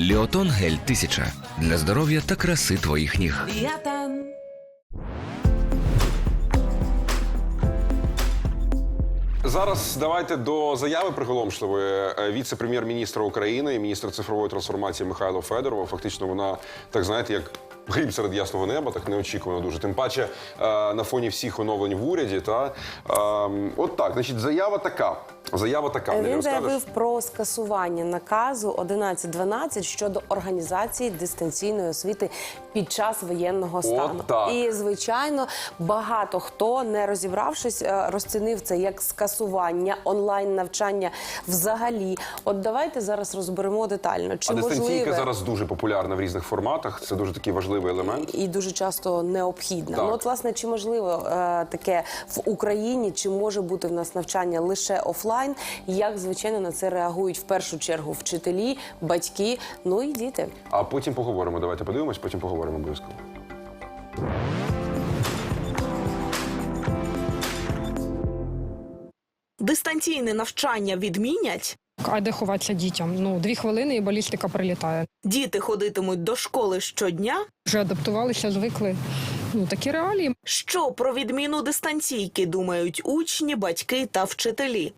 Ліотон гель 1000 для здоров'я та краси твоїх ніг. Ліотон. Зараз давайте до заяви приголомшливої Е, віце-прем'єр-міністра України і міністра цифрової трансформації Михайло Федорова. Фактично, вона так знаєте, як гриб серед ясного неба, так неочікувано дуже. Тим паче е, на фоні всіх оновлень в уряді. Та Ем, от так, значить, заява така. Заява така. Він розкажеш? заявив про скасування наказу 11.12 щодо організації дистанційної освіти під час воєнного стану. так. І звичайно, багато хто, не розібравшись, е, розцінив це як скасування онлайн навчання взагалі. От давайте зараз розберемо детально, чи А дистанційка можливе зараз дуже популярна в різних форматах. Це дуже такий важливий елемент. і дуже часто необхідна. Так. Ну от власне, чи можливо е, таке в Україні, чи може бути в нас навчання лише офлайн? Як звичайно на це реагують в першу чергу вчителі, батьки, ну і діти. А потім поговоримо. Давайте подивимось, потім поговоримо обов'язково. Дистанційне навчання відмінять. А де ховатися дітям? Ну, дві хвилини і балістика прилітає. Діти ходитимуть до школи щодня. Вже адаптувалися, звикли. Ну, такі реалії. Що про відміну дистанційки думають учні, батьки та вчителі?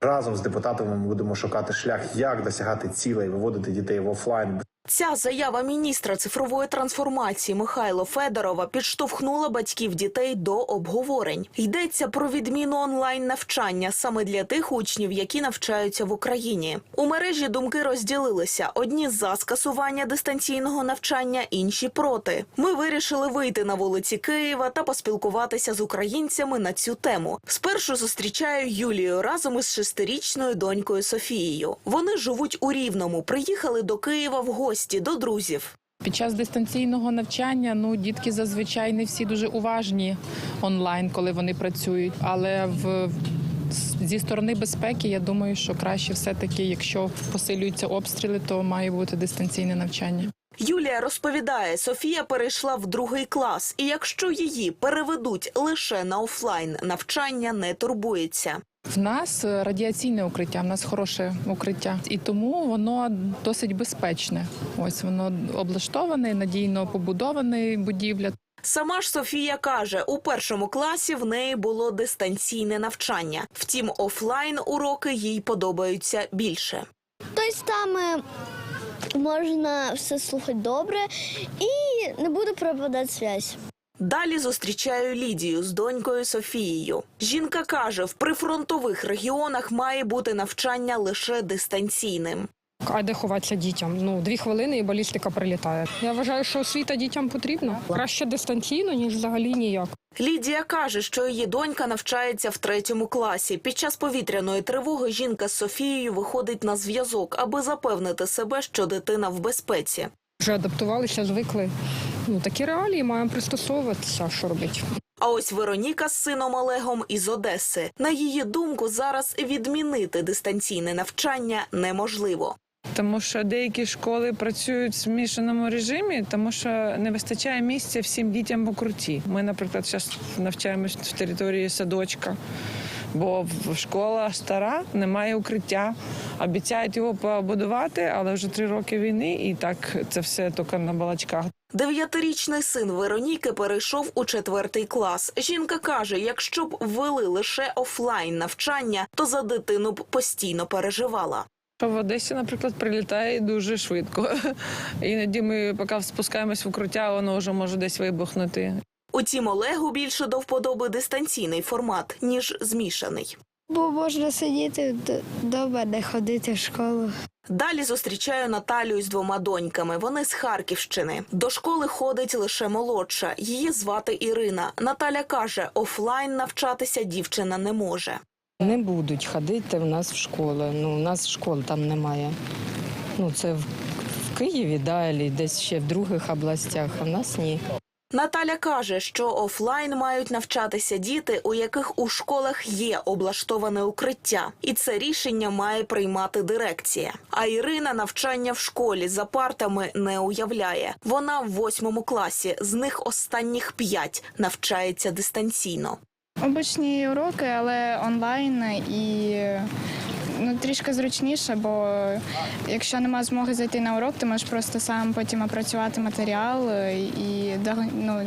Разом з депутатами ми будемо шукати шлях, як досягати цілей, виводити дітей в офлайн Ця заява міністра цифрової трансформації Михайло Федорова підштовхнула батьків дітей до обговорень. Йдеться про відміну онлайн навчання саме для тих учнів, які навчаються в Україні. У мережі думки розділилися: одні за скасування дистанційного навчання, інші проти. Ми вирішили вийти на вулиці Києва та поспілкуватися з українцями на цю тему. Спершу зустрічаю Юлію разом із шестирічною донькою Софією. Вони живуть у Рівному, приїхали до Києва в гості до друзів. Під час дистанційного навчання ну дітки зазвичай не всі дуже уважні онлайн, коли вони працюють. Але в зі сторони безпеки, я думаю, що краще все-таки, якщо посилюються обстріли, то має бути дистанційне навчання. Юлія розповідає, Софія перейшла в другий клас, і якщо її переведуть лише на офлайн навчання, не турбується. В нас е, радіаційне укриття, в нас хороше укриття, і тому воно досить безпечне. Ось воно облаштоване, надійно побудоване будівля. Сама ж Софія каже, у першому класі в неї було дистанційне навчання. Втім, офлайн уроки їй подобаються більше. Тобто там е, можна все слухати добре і не буде пропадати зв'язь. Далі зустрічаю Лідію з донькою Софією. Жінка каже, в прифронтових регіонах має бути навчання лише дистанційним. А де ховатися дітям? Ну, дві хвилини і балістика прилітає. Я вважаю, що освіта дітям потрібна. Краще дистанційно, ніж взагалі ніяк. Лідія каже, що її донька навчається в третьому класі. Під час повітряної тривоги жінка з Софією виходить на зв'язок, аби запевнити себе, що дитина в безпеці. Вже адаптувалися, звикли. Ну, такі реалії маємо пристосовуватися, що робити. А ось Вероніка з сином Олегом із Одеси. На її думку, зараз відмінити дистанційне навчання неможливо. Тому що деякі школи працюють в змішаному режимі, тому що не вистачає місця всім дітям в укрутті. Ми, наприклад, зараз навчаємось в території садочка, бо школа стара, немає укриття. Обіцяють його побудувати, але вже три роки війни, і так це все тільки на балачках. Дев'ятирічний син Вероніки перейшов у четвертий клас. Жінка каже, якщо б ввели лише офлайн навчання, то за дитину б постійно переживала. В Одесі, наприклад, прилітає дуже швидко. Іноді ми, поки спускаємось в укриття, воно вже може десь вибухнути. Утім, Олегу більше до вподоби дистанційний формат ніж змішаний. Бо можна сидіти вдома, не ходити в школу. Далі зустрічаю Наталію з двома доньками. Вони з Харківщини. До школи ходить лише молодша. Її звати Ірина. Наталя каже, офлайн навчатися дівчина не може. Не будуть ходити в нас в школу. Ну, у нас школ там немає. Ну, це в, Києві, да, або десь ще в других областях, а в нас ні. Наталя каже, що офлайн мають навчатися діти, у яких у школах є облаштоване укриття, і це рішення має приймати дирекція. А Ірина навчання в школі за партами не уявляє. Вона в восьмому класі, з них останніх п'ять навчається дистанційно. Обичні уроки, але онлайн і ну, трішки зручніше, бо якщо немає змоги зайти на урок, ти можеш просто сам потім опрацювати матеріал е, і ну,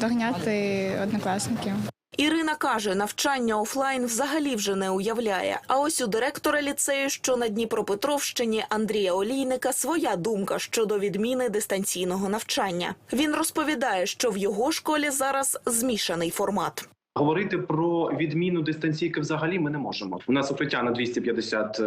догняти однокласників. Ірина каже, навчання офлайн взагалі вже не уявляє. А ось у директора ліцею, що на Дніпропетровщині Андрія Олійника, своя думка щодо відміни дистанційного навчання. Він розповідає, що в його школі зараз змішаний формат. Говорити про відміну дистанційки взагалі ми не можемо. У нас укриття на 250 е,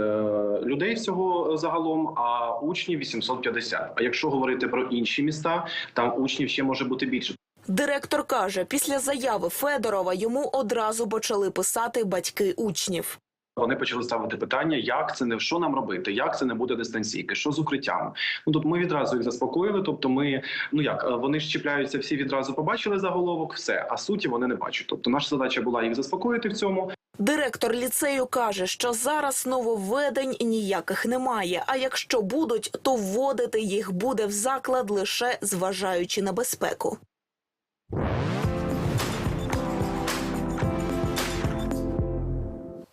людей всього загалом, а учнів 850. А якщо говорити про інші міста, там учнів ще може бути більше. Директор каже, після заяви Федорова йому одразу почали писати батьки учнів. Вони почали ставити питання, як це не що нам робити, як це не буде дистанційки, що з укриттями. Ну тут ми відразу їх заспокоїли. Тобто, ми ну як е, вони ж чіпляються, всі відразу побачили заголовок, все, а суті вони не бачать. Тобто, наша задача була їх заспокоїти в цьому. Директор ліцею каже, що зараз нововведень ніяких немає. А якщо будуть, то вводити їх буде в заклад лише зважаючи на безпеку.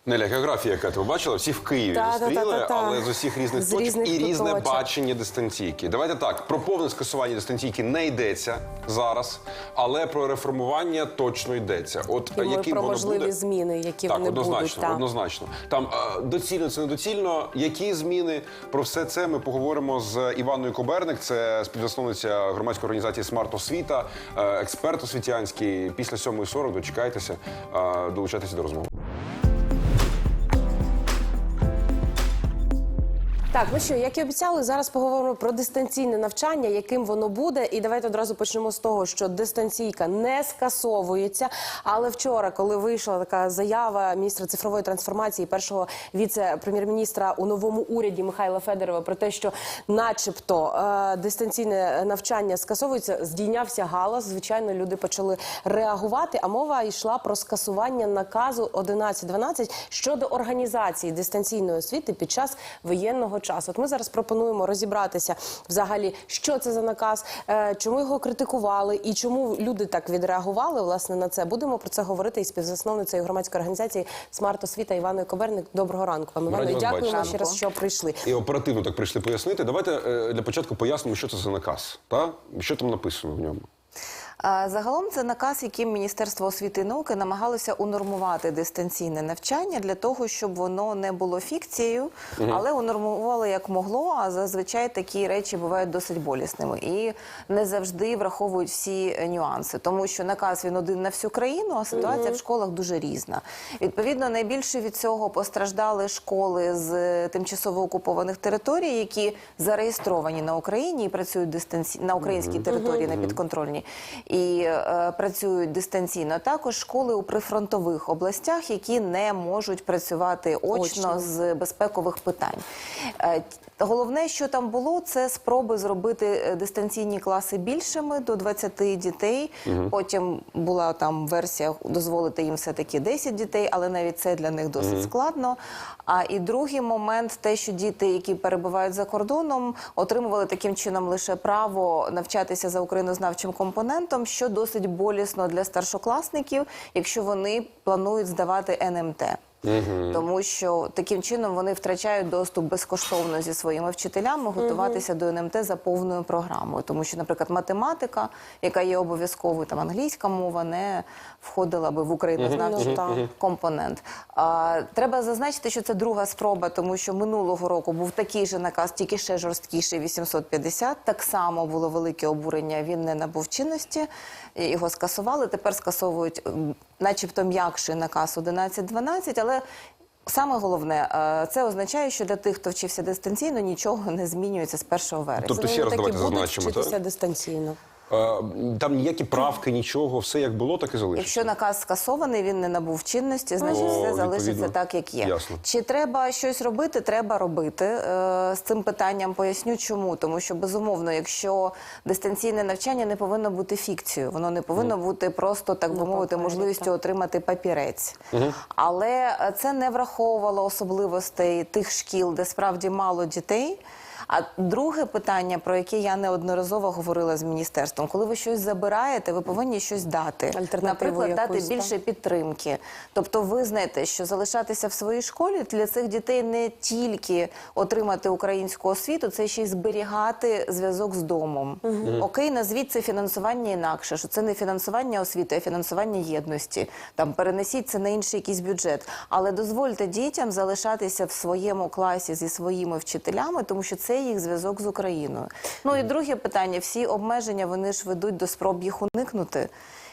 Неля, географія, яка ти бачила, всі в Києві Та, та, зустріли, та, та, та. але з усіх різних З точок різних і різне куточок. бачення дистанційки. Давайте так, про повне скасування дистанційки не йдеться зараз, але про реформування точно йдеться. От І ми яким про воно можливі буде? зміни, які Так, вони однозначно, будуть. та. однозначно. Там е, доцільно це недоцільно. Які зміни про все це ми поговоримо з Іваною Коберник, це співзасновниця громадської організації Смарт Освіта, е, експерт освітянський. Після 7.40 дочекайтеся, е, долучайтеся до розмови. Так, ну що, як і обіцяли, зараз поговоримо про дистанційне навчання, яким воно буде. І давайте одразу почнемо з того, що дистанційка не скасовується. Але вчора, коли вийшла така заява міністра цифрової трансформації, першого віце-прем'єр-міністра у новому уряді Михайла Федорова про те, що, начебто, е, дистанційне навчання скасовується, здійнявся галас. Звичайно, люди почали реагувати. А мова йшла про скасування наказу 11.12 щодо організації дистанційної освіти під час воєнного часу. От ми зараз пропонуємо розібратися взагалі, що це за наказ, е, чому його критикували і чому люди так відреагували власне на це. Будемо про це говорити із співзасновницею громадської організації Смарт Освіта Іваною Коберник. Доброго ранку вам Івано. Дякуємо ще раз, що прийшли. І оперативно так прийшли пояснити. Давайте е, для початку пояснимо, що це за наказ. Та? Що там написано в ньому? Загалом це наказ, яким Міністерство освіти і науки намагалося унормувати дистанційне навчання для того, щоб воно не було фікцією, але унормувало як могло. А зазвичай такі речі бувають досить болісними і не завжди враховують всі е, нюанси, тому що наказ він один на всю країну, а ситуація в школах дуже різна. Відповідно, найбільше від цього постраждали школи з е, тимчасово окупованих територій, які зареєстровані на Україні і працюють дистанційно на українській території на підконтрольній і е, працюють дистанційно. Також школи у прифронтових областях, які не можуть працювати очно, Очно. з безпекових питань. Е, Головне, що там було, це спроби зробити е, дистанційні класи більшими до 20 дітей. Потім була там версія дозволити їм все таки 10 дітей, але навіть це для них досить складно. А і другий момент, те, що діти, які перебувають за кордоном, отримували таким чином лише право навчатися за українознавчим компонентом, що досить болісно для старшокласників, якщо вони планують здавати НМТ. Тому що таким чином вони втрачають доступ безкоштовно зі своїми вчителями готуватися до НМТ за повною програмою. Тому що, наприклад, математика, яка є обов'язковою, там англійська мова не входила би в українознавчий Мгм. Так. компонент. А, треба зазначити, що це друга спроба, тому що минулого року був такий же наказ, тільки ще жорсткіший 850. Так само було велике обурення. Він не набув чинності, його скасували. Тепер скасовують, начебто, м'якший наказ 11-12, але. Саме головне, е, це означає, що для тих, хто вчився дистанційно, нічого не змінюється з 1 вересня. Тобто ще Вони раз так давайте будуть зазначимо, вчитися дистанційно. Е, Там ніякі правки, нічого, все як було, так і залишиться. Якщо наказ скасований, він не набув чинності, значить О, все залишиться відповідно. так, як є. Ясно. Чи треба щось робити? Треба робити. Е, З цим питанням поясню, чому. Тому що безумовно, якщо дистанційне навчання не повинно бути фікцією, воно не повинно бути просто так би мовити, можливістю отримати папірець. Але е, це не враховувало особливостей тих шкіл, де справді мало дітей. А друге питання, про яке я неодноразово говорила з міністерством, коли ви щось забираєте, ви повинні щось дати. Наприклад, дати більше підтримки. Тобто, ви знаєте, що залишатися в своїй школі для цих дітей не тільки отримати українську освіту, це ще й зберігати зв'язок з домом. Окей, назвіть це фінансування інакше, що це не фінансування освіти, а фінансування єдності. Там перенесіть це на інший якийсь бюджет. Але дозвольте дітям залишатися в своєму класі зі своїми вчителями, тому що це їх зв'язок з Україною. Ну і друге питання: всі обмеження вони ж ведуть до спроб їх уникнути.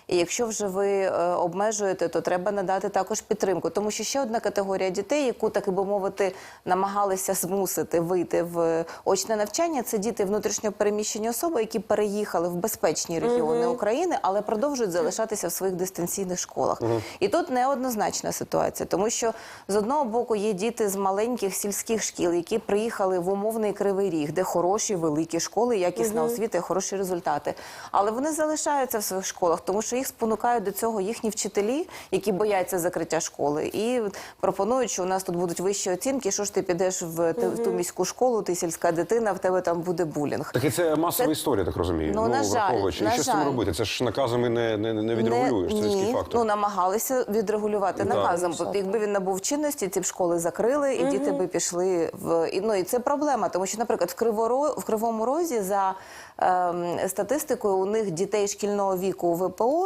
І якщо вже ви е, обмежуєте, то треба надати також підтримку. Тому що ще одна категорія дітей, яку так би мовити, намагалися змусити вийти в очне навчання, це діти внутрішньо переміщені особи, які переїхали в безпечні регіони України, але продовжують залишатися в своїх дистанційних школах. І тут неоднозначна ситуація, тому що з одного боку є діти з маленьких сільських шкіл, які приїхали в умовний кривий ріг, де хороші великі школи, якісна освіта, і хороші результати. Але вони залишаються в своїх школах, тому що їх спонукають до цього їхні вчителі, які бояться закриття школи, і пропонують, що у нас тут будуть вищі оцінки. Що ж ти підеш в, те- в ту міську школу, ти сільська дитина, в тебе там буде булінг. Так і це масова Це- історія, так розумію. Ну, на жаль, враховуючи. на що з цим жаль. робити? Це ж наказами не, не, не відрегулюєш. Це людський ні, фактор. ну намагалися відрегулювати наказом. Бо якби він набув чинності, ці б школи закрили, і діти би пішли в і, ну і це проблема, тому що, наприклад, в Криворо в Кривому Розі за ем, статистикою у них дітей шкільного віку у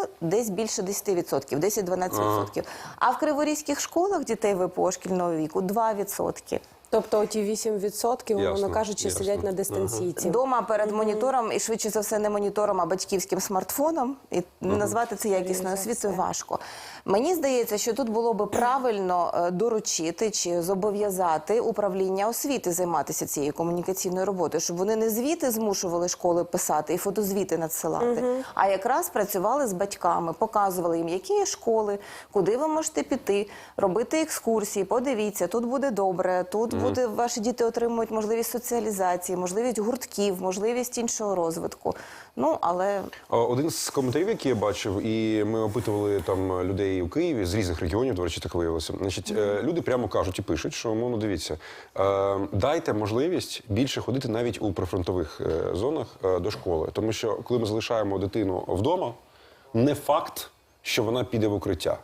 ВПО десь більше 10%, 10-12%. А в криворізьких школах дітей ВПО шкільного віку 2%. Тобто ті 8%, Ясно, умовно кажучи, ясно. сидять на дистанційці. Дома перед монітором, і швидше за все не монітором, а батьківським смартфоном. І назвати це якісною освітою важко. Мені здається, що тут було би правильно е, доручити чи зобов'язати управління освіти займатися цією комунікаційною роботою, щоб вони не звіти змушували школи писати і фотозвіти надсилати, а якраз працювали з батьками, показували їм, які є школи, куди ви можете піти, робити екскурсії. Подивіться, тут буде добре, тут буде ваші діти отримують можливість соціалізації, можливість гуртків, можливість іншого розвитку. Ну але Один з коментарів, які я бачив, і ми опитували там людей у Києві з різних регіонів, до речі, так виявилося. Значить, е, люди прямо кажуть і пишуть, що мовно дивіться, е, дайте можливість більше ходити навіть у прифронтових е, зонах до школи. Тому що коли ми залишаємо дитину вдома, не факт, що вона піде в укриття.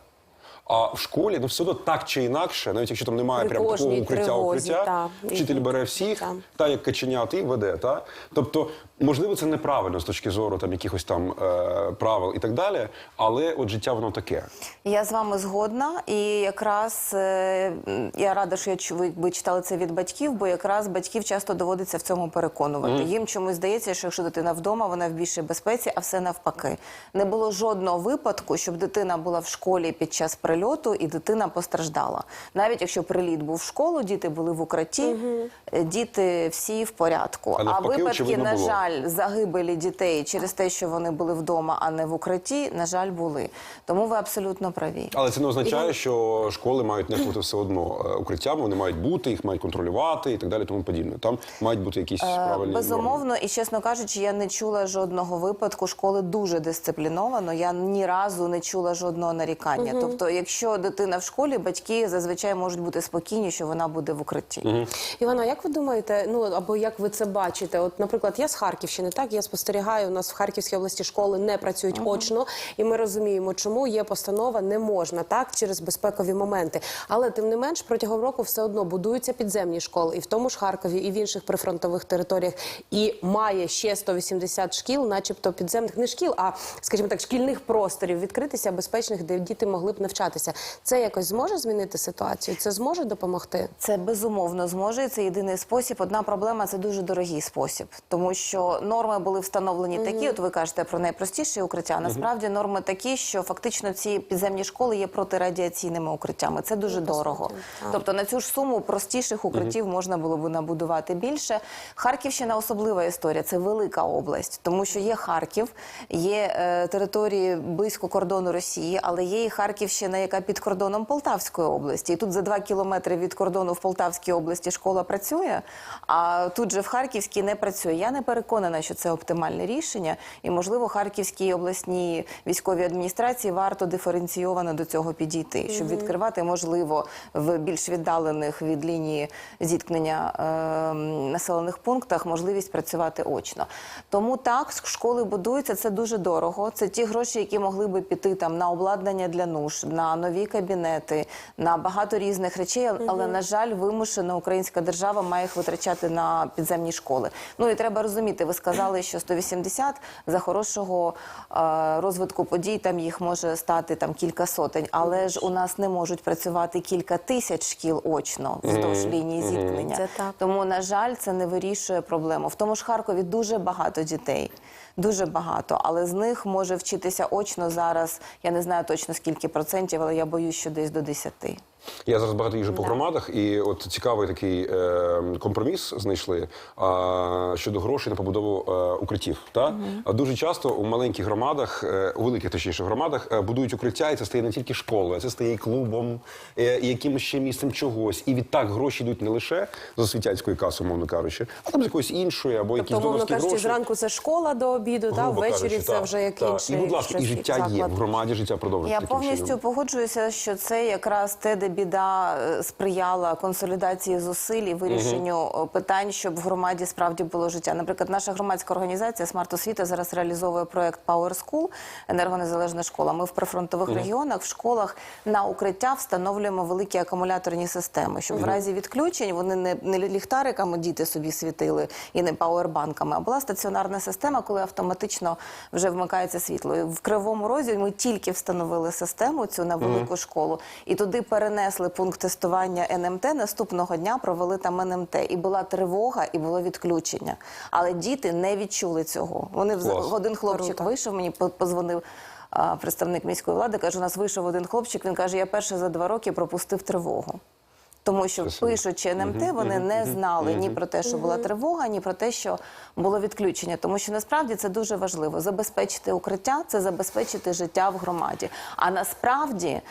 А в школі ну все одно так чи інакше, навіть якщо там немає прям такого укриття, укриття та. вчитель бере всіх, Та. та як каченят і веде. Та? Тобто, можливо, це неправильно з точки зору там якихось там е, правил і так далі, але от життя воно таке. Я з вами згодна, і якраз е, я рада, що я ви читали це від батьків, бо якраз батьків часто доводиться в цьому переконувати. Їм чомусь здається, що якщо дитина вдома, вона в більшій безпеці, а все навпаки. Не було жодного випадку, щоб дитина була в школі під час прильоту і дитина постраждала. Навіть якщо приліт був в школу, діти були в укритті, е, діти всі в порядку. А навпаки, випадки, на було. жаль, загибелі дітей через те, що вони були вдома, а не в укритті, на жаль, були. Тому ви абсолютно праві. Але це не означає, що школи мають не бути все одно е, укриттями, вони мають бути, їх мають контролювати і так далі, тому подібне. Там мають бути якісь правильні норми. Е, Безумовно, і чесно кажучи, я не чула жодного випадку. Школи дуже дисципліновано. Я ні разу не чула жодного нарікання. Тобто, якщо дитина в школі, батьки зазвичай можуть бути спокійні, що вона буде в укритті. Івана, як ви думаєте, ну або як ви це бачите? От, наприклад, я з Харківщини, так я спостерігаю, у нас в Харківській області школи не працюють очно, і ми розуміємо, чому є постанова не можна так через безпекові моменти. Але тим не менш протягом року все одно будуються підземні школи, і в тому ж Харкові, і в інших прифронтових територіях. І має ще 180 шкіл, начебто підземних не шкіл, а скажімо так, шкільних просторів відкритися безпечних, де діти могли б навчатися. Це якось зможе змінити ситуацію? Це зможе допомогти? Це безумовно зможе. і Це єдиний спосіб. Одна проблема це дуже дорогий спосіб, тому що норми були встановлені такі. От ви кажете про найпростіші укриття. Насправді норми такі, що фактично ці підземні школи є протирадіаційними укриттями. Це дуже дорого. Тобто на цю ж суму простіших укриттів можна було б набудувати більше. Харківщина особлива історія. Це велика область, тому що є Харків, є е, території близько кордону Росії, але є і Харківщина, яка під кордоном Полтавської області. І тут за два кілометри від кордону в Полтавській області школа працює, а тут же в Харківській не працює. Я не переконана, що це оптимальне рішення, і можливо Харківській обласній військовій адміністрації варто диференційовано до цього підійти, щоб відкривати можливо в більш віддалених від лінії зіткнення е, населених пунктах можливість працювати очно. Тому так школи будуються. Це дуже дорого. Це ті гроші, які могли би піти там на обладнання для нужд, на нові кабінети, на багато різних речей. Але на жаль, вимушено українська держава має їх витрачати на підземні школи. Ну і треба розуміти. Ви сказали, що 180 за хорошого е, розвитку подій там їх може стати там кілька сотень, але ж у нас не можуть працювати кілька тисяч шкіл очно вздовж лінії зіткнення. Це так. Тому, на жаль, це не вирішує проблему. В тому ж Харкові дуже багато дітей. Дуже багато, але з них може вчитися очно зараз. Я не знаю точно скільки процентів, але я боюсь, що десь до 10. Я зараз багато їжджу по громадах, і от цікавий такий е, компроміс знайшли а, щодо грошей на побудову е, укриттів. Та? А дуже часто у маленьких громадах, е, у великих точніше громадах, е, будують укриття, і це стає не тільки школою, а це стає і клубом, е, і якимось ще місцем чогось. І відтак гроші йдуть не лише з освітянської каси, умовно кажучи, а там з якоїсь іншої або якісь Тобто, мовно донорські кажучи, гроші. зранку це школа до обіду, та грубо ввечері кажучи, це так, вже як так. інший І, будь ласка, і щось життя є заклад. в громаді, життя продовжується. Я таким повністю чином. погоджуюся, що це якраз те, де біда е, сприяла консолідації зусиль і вирішенню е, питань, щоб в громаді справді було життя. Наприклад, наша громадська організація Смарт Освіта зараз реалізовує проект Power School енергонезалежна школа. Ми в прифронтових регіонах в школах на укриття встановлюємо великі акумуляторні системи, щоб в разі відключень вони не, не ліхтариками діти собі світили і не пауербанками, а була стаціонарна система, коли автоматично вже вмикається світло. І в кривому розі ми тільки встановили систему цю на велику школу, і туди перенесли пункт тестування НМТ. Наступного дня провели там НМТ. І була тривога, і було відключення. Але діти не відчули цього. Вони Клас. один хлопчик Круто. вийшов, мені позвонив. а, Представник міської влади каже, у нас вийшов один хлопчик. Він каже, я перше за два роки пропустив тривогу. Тому що пишучи НМТ, вони не знали ні про те, що була тривога, ні про те, що було відключення. Тому що насправді це дуже важливо. Забезпечити укриття це забезпечити життя в громаді. А насправді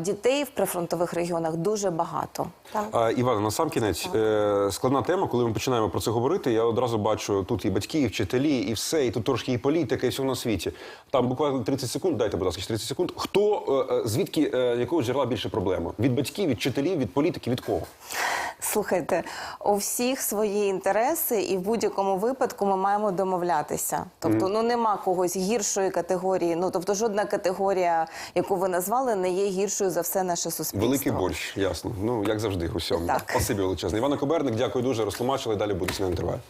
дітей в прифронтових регіонах дуже багато. А, Івана, на сам кінець е, складна тема. Коли ми починаємо про це говорити, я одразу бачу тут і батьки, і вчителі, і все, і тут трошки і політика, і все на світі. Там буквально 30 секунд. Дайте, будь ласка, 30 секунд. Хто е, е, звідки якого джерела більше проблема? Від батьків, від вчителів, від політики, від кого? Слухайте, у всіх свої інтереси, і в будь-якому випадку ми маємо домовлятися. Тобто, ну нема когось гіршої категорії. Ну тобто, жодна категорія, яку ви назвали, не є гіршою за все наше суспільство. Великий борщ, ясно. Ну як завжди, усьому. Так. Спасибі величезне. Івана Коберник, дякую дуже. Розтлумачили. Далі буде не триває.